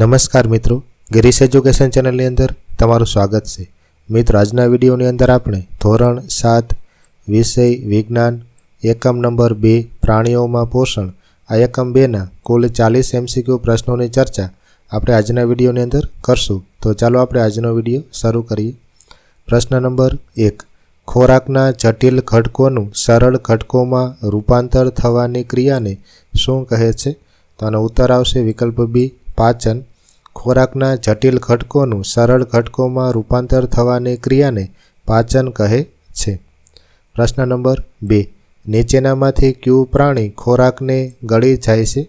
નમસ્કાર મિત્રો. ગિરીશ એજ્યુકેશન ચેનલની અંદર તમારું સ્વાગત છે. મિત્રો, આજના વિડીયોની અંદર આપણે ધોરણ સાત, વિષય વિજ્ઞાન, એકમ નંબર બે, પ્રાણીઓમાં પોષણ, આ એકમ બેના કુલ ચાલીસ એમસીક્યુ પ્રશ્નોની ચર્ચા આપણે આજના વિડીયોની અંદર કરશું. તો ચાલો આપણે આજનો વીડિયો શરૂ કરીએ. પ્રશ્ન નંબર એક. ખોરાકના જટિલ ઘટકોનું સરળ ઘટકોમાં રૂપાંતર થવાની ક્રિયાને શું કહે છે? તો આનો ઉત્તર આવશે વિકલ્પ બી. પાચન ખોરાકના જટિલ ઘટકોનું સરળ ઘટકોમાં રૂપાંતર થવાની ક્રિયાને પાચન કહે છે. પ્રશ્ન નંબર બે. નીચેનામાંથી ક્યુ પ્રાણી ખોરાકને ગળી જાય છે?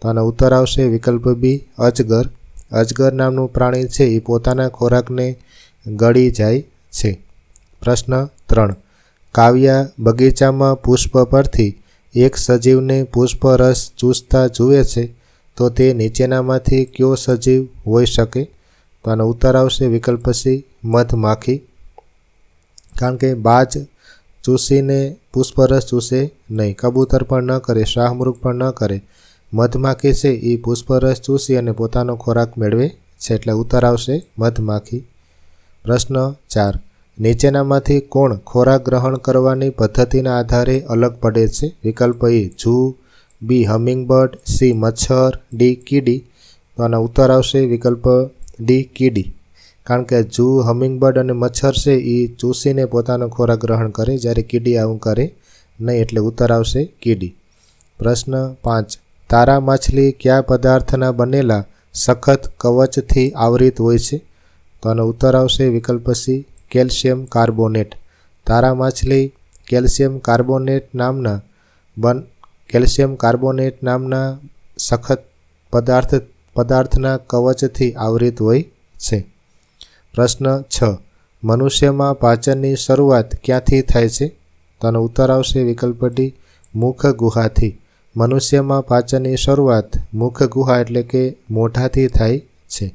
તો આનો ઉત્તર આવશે વિકલ્પ બી, અજગર. અજગર નામનું પ્રાણી છે, એ પોતાના ખોરાકને ગળી જાય છે. પ્રશ્ન ત્રણ. કાવ્યા બગીચામાં પુષ્પ પરથી એક સજીવને પુષ્પરસ ચૂસતા જુએ છે? તો તે નીચેનામાંથી કયો સજીવ હોઈ શકે? તો આનો ઉત્તર આવશે વિકલ્પ સી મધમાખી. કારણ કે બાજ ચૂસીને પુષ્પરસ ચૂસે નહીં, કબૂતર પણ ન કરે, શાહમૃગ પણ ન કરે. મધમાખી છે એ પુષ્પરસ ચૂસી અને પોતાનો ખોરાક મેળવે છે, એટલે ઉત્તર આવશે મધમાખી. પ્રશ્ન ચાર, નીચેનામાંથી કોણ ખોરાક ગ્રહણ કરવાની પદ્ધતિના આધારે અલગ પડે છે? વિકલ્પ એ જૂ. બી હમિંગબર્ડ, સી મચ્છર, ડી કીડી. તો આના ઉત્તર આવશે વિકલ્પ ડી કીડી. કારણ કે જૂ, હમિંગબર્ડ અને મચ્છર છે એ ચૂસીને પોતાનો ખોરાક ગ્રહણ કરે, જ્યારે કીડી આવું કરે નહીં, એટલે ઉત્તર આવશે કીડી. પ્રશ્ન પાંચ. તારા માછલી કયા પદાર્થના બનેલા સખત કવચથી આવરિત હોય છે? તો આનો ઉત્તર આવશે વિકલ્પ સી, કેલ્શિયમ કાર્બોનેટ. તારા માછલી કેલ્શિયમ કાર્બોનેટ નામના બન કેલ્શિયમ કાર્બોનેટ નામના સખત પદાર્થ, પદાર્થના કવચથી આવરિત હોય છે. પ્રશ્ન છ. મનુષ્યમાં પાચનની શરૂઆત ક્યાંથી થાય છે? તેનો ઉત્તર આવશે વિકલ્પ ડી મુખ ગુહાથી. મનુષ્યમાં પાચનની શરૂઆત મુખ ગુહા એટલે કે મોઢાથી થાય છે.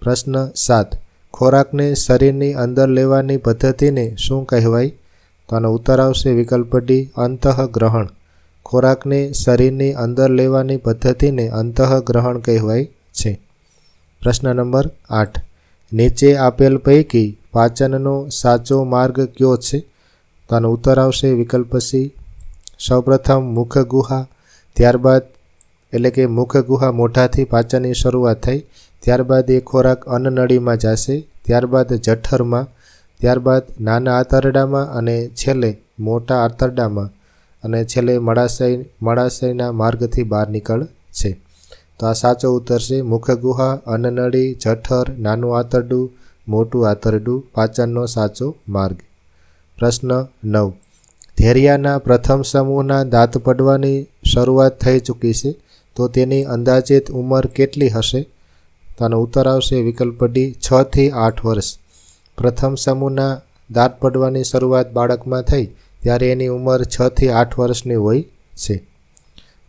પ્રશ્ન સાત. ખોરાકને શરીરની અંદર લેવાની પદ્ધતિને શું કહેવાય? તો આનો ઉત્તર આવશે વિકલ્પ ડી અંતઃગ્રહણ. ખોરાકને શરીરની અંદર લેવાની પદ્ધતિને અંતઃગ્રહણ કહેવાય છે. પ્રશ્ન નંબર આઠ. નીચે આપેલ પૈકી પાચનનો સાચો માર્ગ કયો છે? તેનો ઉત્તર આવશે વિકલ્પ સી. સૌપ્રથમ મુખ ગુહા. ત્યારબાદ, એટલે કે મુખ ગુહા મોઢાથી પાચનની શરૂઆત થઈ. ત્યારબાદ એ ખોરાક અન્નનળીમાં જશે. ત્યારબાદ જઠરમાં. ત્યારબાદ નાના આંતરડામાં અને છેલ્લે મોટા આંતરડામાં. અને છેલ્લે મળાશય મળાશયના માર્ગથી બહાર નીકળ છે. તો આ સાચો ઉત્તર છે. મુખગુહા ગુહા અન્નનળી જઠર, નાનું આંતરડું, મોટું આંતરડું, પાચનનો સાચો માર્ગ. પ્રશ્ન નવ. ધેરિયાના પ્રથમ સમૂહના દાંત પડવાની શરૂઆત થઈ ચૂકી છે. તો તેની અંદાજિત ઉંમર કેટલી હશે? તો આનો ઉત્તર આવશે વિકલ્પ ડી. છ થી આઠ વર્ષ. પ્રથમ સમૂહના દાંત પડવાની શરૂઆત બાળકમાં થઈ ત્યારે એની ઉંમર છ થી આઠ વર્ષની હોય છે.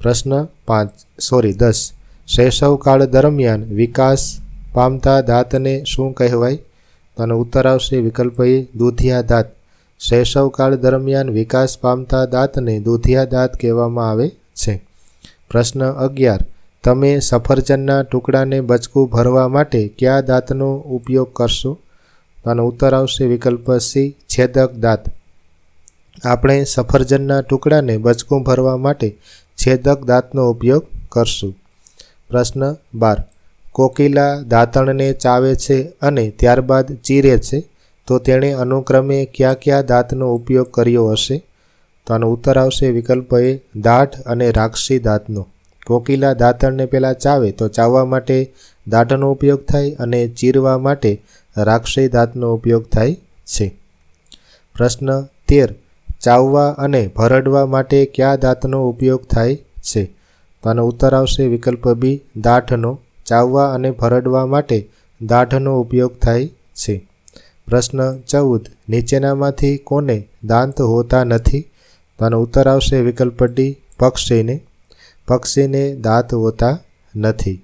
પ્રશ્ન પાંચ સોરી દસ. શૈશવકાળ દરમિયાન વિકાસ પામતા દાંતને શું કહેવાય? તો ઉત્તર આવશે વિકલ્પ એ દૂધિયા દાંત. શૈશવકાળ દરમિયાન વિકાસ પામતા દાંતને દૂધિયા દાંત કહેવામાં આવે છે. પ્રશ્ન અગિયાર. તમે સફરજનના ટુકડાને બચકું ભરવા માટે કયા દાંતનો ઉપયોગ કરશો? તો ઉત્તર આવશે વિકલ્પ સી, છેદક દાંત. આપણે સફરજનના ટુકડાને બચકું ભરવા માટે છેદક દાંતનો ઉપયોગ કરશું. પ્રશ્ન બાર. કોકિલા દાંતણને ચાવે છે અને ત્યારબાદ ચીરે છે, તો તેણે અનુક્રમે કયા કયા દાંતનો ઉપયોગ કર્યો હશે? તો આનો ઉત્તર આવશે વિકલ્પ એ દાઢ અને રાક્ષી દાંતનો. કોકિલા દાંતણને પહેલાં ચાવે તો ચાવવા માટે દાંતનો ઉપયોગ થાય અને ચીરવા માટે રાક્ષી દાંતનો ઉપયોગ થાય છે. પ્રશ્ન તેર. ચાવવા અને ભરડવા માટે કયા દાંતનો ઉપયોગ થાય છે? તો આનો ઉત્તર આવશે વિકલ્પ બી, દાઢનો. ચાવવા અને ભરડવા માટે દાઢનો ઉપયોગ થાય છે. પ્રશ્ન ચૌદ, નીચેનામાંથી કોને દાંત હોતા નથી? તો આનો ઉત્તર આવશે વિકલ્પ ડી, પક્ષીને. પક્ષીને દાંત હોતા નથી.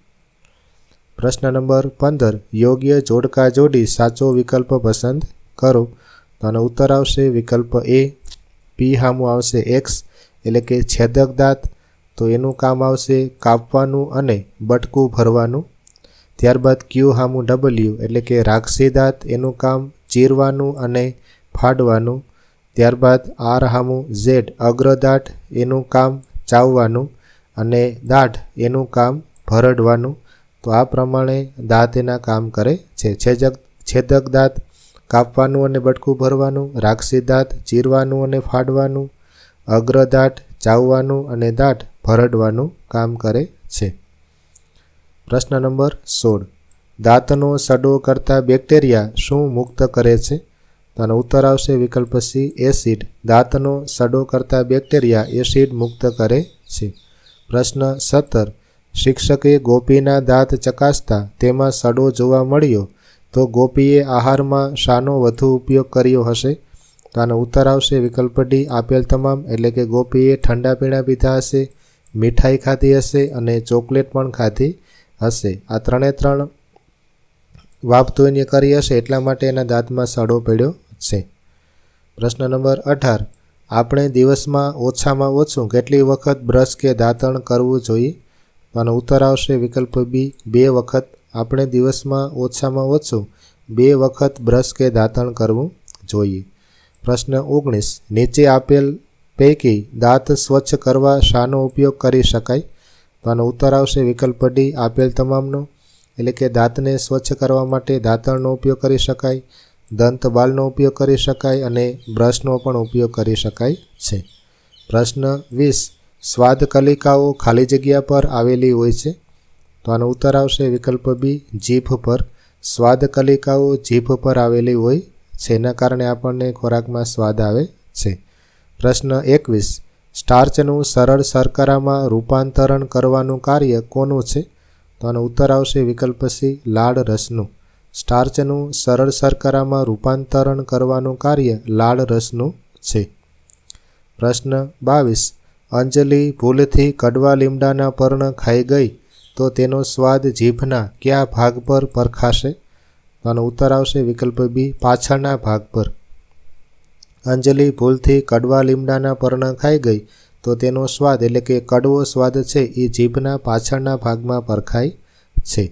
પ્રશ્ન નંબર પંદર, યોગ્ય જોડકા જોડી સાચો વિકલ્પ પસંદ કરો. તો આનો ઉત્તર આવશે વિકલ્પ એ પી હામું આવશે એક્સ એટલે કે છેદક દાંત. તો એનું કામ આવશે કાપવાનું અને બટકું ભરવાનું. ત્યારબાદ ક્યુ હામું ડબલ્યુ એટલે કે રાક્ષી દાંત, એનું કામ ચીરવાનું અને ફાડવાનું. ત્યારબાદ આર હામું ઝેડ અગ્રદાટ એનું કામ ચાવવાનું અને દાઢ, એનું કામ ભરડવાનું. તો આ પ્રમાણે દાંત એના કામ કરે છે. છેદક છેદક દાંત કાપવાનું અને બટકું ભરવાનું રાક્ષી દાંત ચીરવાનું અને ફાડવાનું અગ્રદાટ ચાવવાનું અને દાંત ભરડવાનું કામ કરે છે. પ્રશ્ન નંબર સોળ. દાંતનો સડો કરતા બેક્ટેરિયા શું મુક્ત કરે છે? તો આનો ઉત્તર આવશે વિકલ્પ સી, એસિડ. દાંતનો સડો કરતા બેક્ટેરિયા એસિડ મુક્ત કરે છે. પ્રશ્ન સત્તર. શિક્ષકે ગોપીના દાંત ચકાસતા તેમાં સડો જોવા મળ્યો તો ગોપીએ આહારમાં શાનો વધુ ઉપયોગ કર્યો હશે? તો આનો ઉત્તર આવશે વિકલ્પ ડી આપેલ તમામ, એટલે કે ગોપીએ ઠંડા પીણા પીધા હશે, મીઠાઈ ખાધી હશે અને ચોકલેટ પણ ખાધી હશે. આ ત્રણે ત્રણ એને કરી હશે, એટલા માટે એના દાંતમાં સડો પડ્યો છે. પ્રશ્ન નંબર અઢાર. આપણે દિવસમાં ઓછામાં ઓછું કેટલી વખત બ્રશ કે દાંતણ કરવું જોઈએ? આનો ઉત્તર આવશે વિકલ્પ બી, બે વખત. આપણે દિવસમાં ઓછામાં ઓછું બે વખત બ્રશ કે દાંતણ કરવું જોઈએ. પ્રશ્ન ઓગણીસ. નીચે આપેલ પૈકી દાંત સ્વચ્છ કરવા શાનો ઉપયોગ કરી શકાય? તો આનો ઉત્તર આવશે વિકલ્પ ડી, આપેલ તમામનો. એટલે કે દાંતને સ્વચ્છ કરવા માટે દાંતણનો ઉપયોગ કરી શકાય, દંત બાલનો ઉપયોગ કરી શકાય અને બ્રશનો પણ ઉપયોગ કરી શકાય છે. પ્રશ્ન વીસ. સ્વાદ કલિકાઓ ખાલી જગ્યા પર આવેલી હોય છે? તો આનો ઉત્તર આવશે વિકલ્પ બી જીભ પર. સ્વાદ કલિકાઓ જીભ પર આવેલી હોય છે એના કારણે આપણને ખોરાકમાં સ્વાદ આવે છે. પ્રશ્ન એકવીસ. સ્ટાર્ચનું સરળ શર્કરામાં રૂપાંતરણ કરવાનું કાર્ય કોનું છે? તો આનો ઉત્તર આવશે વિકલ્પ સી લાળ રસનું. સ્ટાર્ચનું સરળ શર્કરામાં રૂપાંતરણ કરવાનું કાર્ય લાળ રસનું છે. પ્રશ્ન બાવીસ. અંજલિ ભૂલથી કડવા લીમડાના પર્ણ ખાઈ ગઈ. તો તેનો સ્વાદ જીભના કયા ભાગ પર પરખાશે? તો આનો ઉત્તર આવશે વિકલ્પ બી, પાછળના ભાગ પર. અંજલિ ભૂલથી કડવા લીમડાના પર્ણ ખાઈ ગઈ, તો તેનો સ્વાદ એટલે કે કડવો સ્વાદ છે એ જીભના પાછળના ભાગમાં પરખાય છે.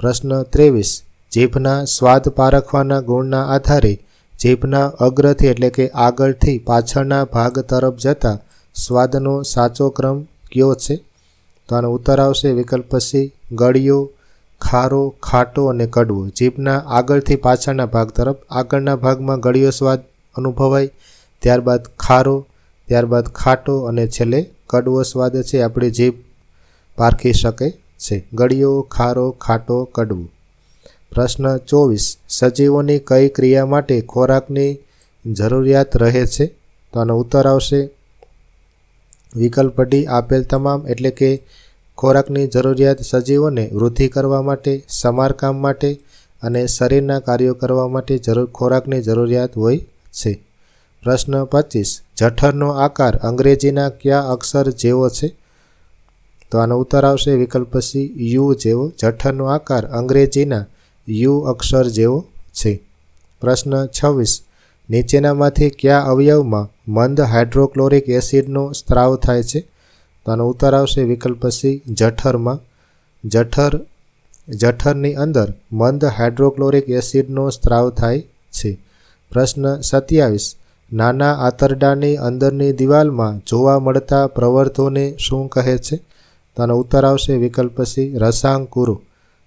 પ્રશ્ન ત્રેવીસ, જીભના સ્વાદ પારખવાના ગુણના આધારે જીભના અગ્રથી એટલે કે આગળથી પાછળના ભાગ તરફ જતા સ્વાદનો સાચો ક્રમ કયો છે? તો આનો ઉત્તર આવશે વિકલ્પ સી ગળિયો, ખારો, ખાટો અને કડવો. જીભના આગળથી પાછળના ભાગ તરફ. આગળના ભાગમાં ગળિયો સ્વાદ અનુભવાય, ત્યારબાદ ખારો, ત્યારબાદ ખાટો અને છેલ્લે કડવો સ્વાદ છે. આપણી જીભ પારખી શકે છે. ગળિયો, ખારો, ખાટો, કડવું. પ્રશ્ન ચોવીસ. સજીવોની કઈ ક્રિયા માટે ખોરાકની જરૂરિયાત રહે છે? તો આનો ઉત્તર આવશે વિકલ્પ ડી આપેલ તમામ એટલે કે ખોરાકની જરૂરિયાત સજીવોને વૃદ્ધિ કરવા માટે, સમારકામ માટે અને શરીરના કાર્યો કરવા માટે જરૂર, ખોરાકની જરૂરિયાત હોય છે. પ્રશ્ન પચીસ, જઠરનો આકાર અંગ્રેજીના કયા અક્ષર જેવો છે? તો આનો ઉત્તર આવશે વિકલ્પ સી, યુ જેવો. જઠરનો આકાર અંગ્રેજીના યુ અક્ષર જેવો છે. પ્રશ્ન છવ્વીસ નીચેનામાંથી કયા અવયવમાં મંદ હાઇડ્રોક્લોરિક એસિડનો સ્ત્રાવ થાય છે? તો આનો ઉત્તર આવશે વિકલ્પ સી, જઠરમાં. જઠર, જઠરની અંદર મંદ હાઇડ્રોક્લોરિક એસિડનો સ્ત્રાવ થાય છે. પ્રશ્ન સત્યાવીસ. નાના આંતરડાની અંદરની દિવાલમાં જોવા મળતા પ્રવર્તોને શું કહે છે? તેનો ઉત્તર આવશે વિકલ્પ સી, રસાંકુરો.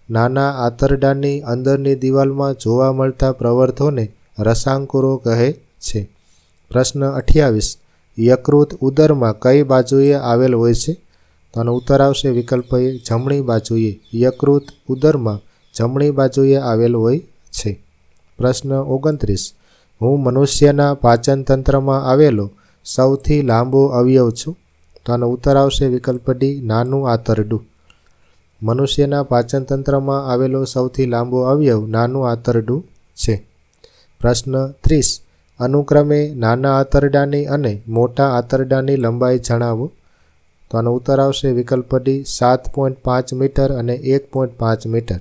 નાના આંતરડાની અંદરની દિવાલમાં જોવા મળતા પ્રવર્તોને રસાંકુરો કહે છે. પ્રશ્ન અઠ્યાવીસ. યકૃત ઉદરમાં કઈ બાજુએ આવેલ હોય છે? તો આનો ઉત્તર આવશે વિકલ્પ એ જમણી બાજુએ. યકૃત ઉદરમાં જમણી બાજુએ આવેલ હોય છે. પ્રશ્ન ઓગણત્રીસ. હું મનુષ્યના પાચન તંત્રમાં આવેલો સૌથી લાંબો અવયવ છું? તો આનો ઉત્તર આવશે વિકલ્પ ડી, નાનું આંતરડું. મનુષ્યના પાચન તંત્રમાં આવેલો સૌથી લાંબો અવયવ નાનું આંતરડું છે. પ્રશ્ન ત્રીસ. અનુક્રમે નાના આંતરડાની અને મોટા આંતરડાની લંબાઈ જણાવો. તો આનો ઉત્તર આવશે વિકલ્પ ડી સાત પોઈન્ટ પાંચ મીટર અને એક પોઈન્ટ પાંચ મીટર.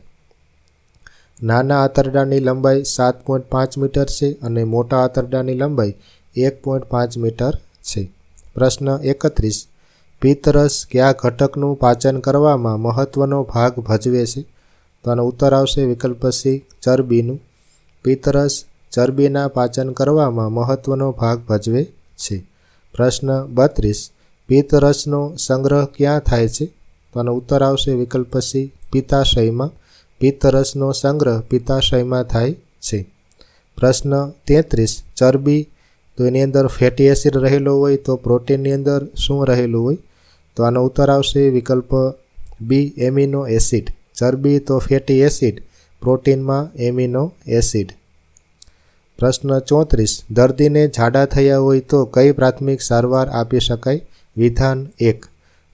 નાના આંતરડાની લંબાઈ સાત પોઈન્ટ પાંચ મીટર છે અને મોટા આંતરડાની લંબાઈ એક પોઈન્ટ પાંચ મીટર છે. પ્રશ્ન એકત્રીસ. પિત્તરસ કયા ઘટકનું પાચન કરવામાં મહત્ત્વનો ભાગ ભજવે છે? તો આનો ઉત્તર આવશે વિકલ્પ સી ચરબીનું. પિત્તરસ ચરબીના પાચન કરવામાં મહત્વનો ભાગ ભજવે છે. પ્રશ્ન બત્રીસ, પિત્તરસનો સંગ્રહ ક્યાં થાય છે? તો આનો ઉત્તર આવશે વિકલ્પ સી પિત્તાશયમાં. પિત્તરસનો સંગ્રહ પિત્તાશયમાં થાય છે. પ્રશ્ન તેત્રીસ, ચરબી તો એની અંદર ફેટી એસિડ રહેલો હોય તો પ્રોટીનની અંદર શું રહેલું હોય? તો આનો ઉત્તર આવશે વિકલ્પ બી એમિનો એસિડ. ચરબી તો ફેટી એસિડ, પ્રોટીનમાં એમિનો એસિડ. પ્રશ્ન ચોત્રીસ, દર્દીને ઝાડા થયા હોય તો કઈ પ્રાથમિક સારવાર આપી શકાય? વિધાન એક,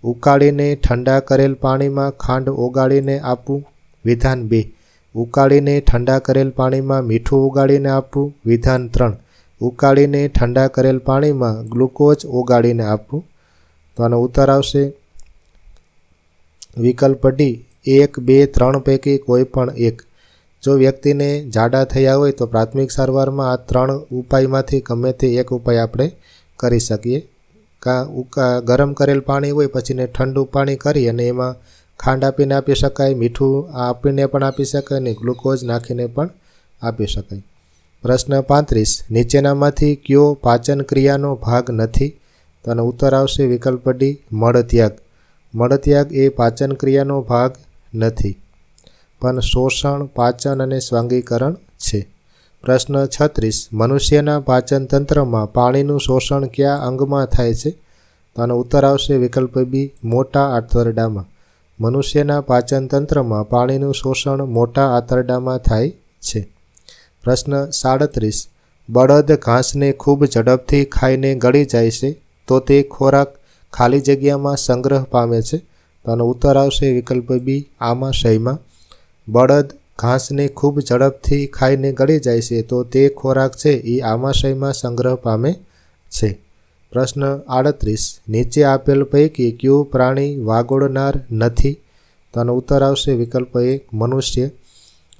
ઉકાળીને ઠંડા કરેલ પાણીમાં ખાંડ ઓગાળીને આપવું. વિધાન બે, ઉકાળીને ઠંડા કરેલ પાણીમાં મીઠું ઓગાળીને આપવું. વિધાન ત્રણ, ઉકાળીને ઠંડા કરેલ પાણીમાં ગ્લુકોઝ ઓગાળીને આપવું. તો આનો ઉત્તર આવશે. વિકલ્પ ડી, એક, બે, ત્રણ પૈકી કોઈ પણ એક. જો વ્યક્તિને જાડા થયા હોય તો પ્રાથમિક સારવારમાં આ ત્રણ ઉપાયમાંથી ગમે તે એક ઉપાય આપણે કરી શકીએ. કાં ઉકા ગરમ કરેલ પાણી હોય પછીને ઠંડુ પાણી કરી અને એમાં ખાંડ આપીને આપી શકાય, મીઠું આપીને પણ આપી શકાય અને ગ્લુકોઝ નાખીને પણ આપી શકાય. પ્રશ્ન પાંત્રીસ, નીચેનામાંથી કયો પાચન ક્રિયાનો ભાગ નથી? તો આનો ઉત્તર આવશે વિકલ્પ ડી, મળત્યાગ. મળત્યાગ એ પાચન ક્રિયાનો ભાગ નથી. પણ શોષણ, પાચન અને સ્વાંગીકરણ છે. પ્રશ્ન છત્રીસ, મનુષ્યના પાચન તંત્રમાં પાણીનું શોષણ કયા અંગમાં થાય છે? તો આનો ઉત્તર આવશે વિકલ્પ બી મોટા આંતરડામાં. મનુષ્યના પાચન તંત્રમાં પાણીનું શોષણ મોટા આંતરડામાં થાય છે. પ્રશ્ન સાડત્રીસ, બળદ ઘાસને ખૂબ ઝડપથી ખાઈને ગળી જાય છે, તો તે ખોરાક ખાલી જગ્યામાં સંગ્રહ પામે છે? તો આનો ઉત્તર આવશે વિકલ્પ બી આમાશયમાં. બળદ ઘાસને ખૂબ ઝડપથી ખાઈને ગળી જાય છે, તો તે ખોરાક છે એ આમાશયમાં સંગ્રહ પામે છે. પ્રશ્ન આડત્રીસ. નીચે આપેલ પૈકી કયું પ્રાણી વાગોળનાર નથી? તો આનો ઉત્તર આવશે વિકલ્પ એક, મનુષ્ય.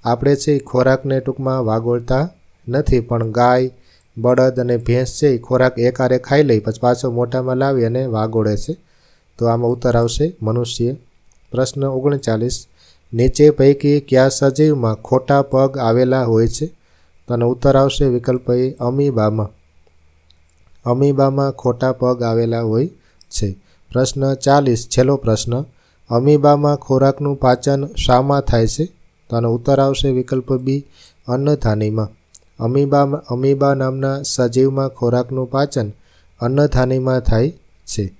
આપણે છે એ ખોરાકને ટૂંકમાં વાગોળતા નથી, પણ ગાય, બળદ અને ભેંસ છે એ ખોરાક એકારે ખાઈ લઈ પછી પાછો મોટામાં લાવી અને વાગોળે છે. તો આમાં ઉત્તર આવશે મનુષ્ય. પ્રશ્ન ઓગણચાલીસ. નીચે પૈકી કયા સજીવમાં ખોટા પગ આવેલા હોય છે? તેનો ઉત્તર આવશે વિકલ્પ એ અમીબામાં. અમીબામાં ખોટા પગ આવેલા હોય છે. પ્રશ્ન ચાલીસ, છેલ્લો પ્રશ્ન. અમીબામાં ખોરાકનું પાચન શામાં થાય છે? તેનો ઉત્તર આવશે વિકલ્પ બી, અન્નધાનીમાં. અમીબા અમીબા નામના સજીવમાં ખોરાકનું પાચન અન્નધાનીમાં થાય છે.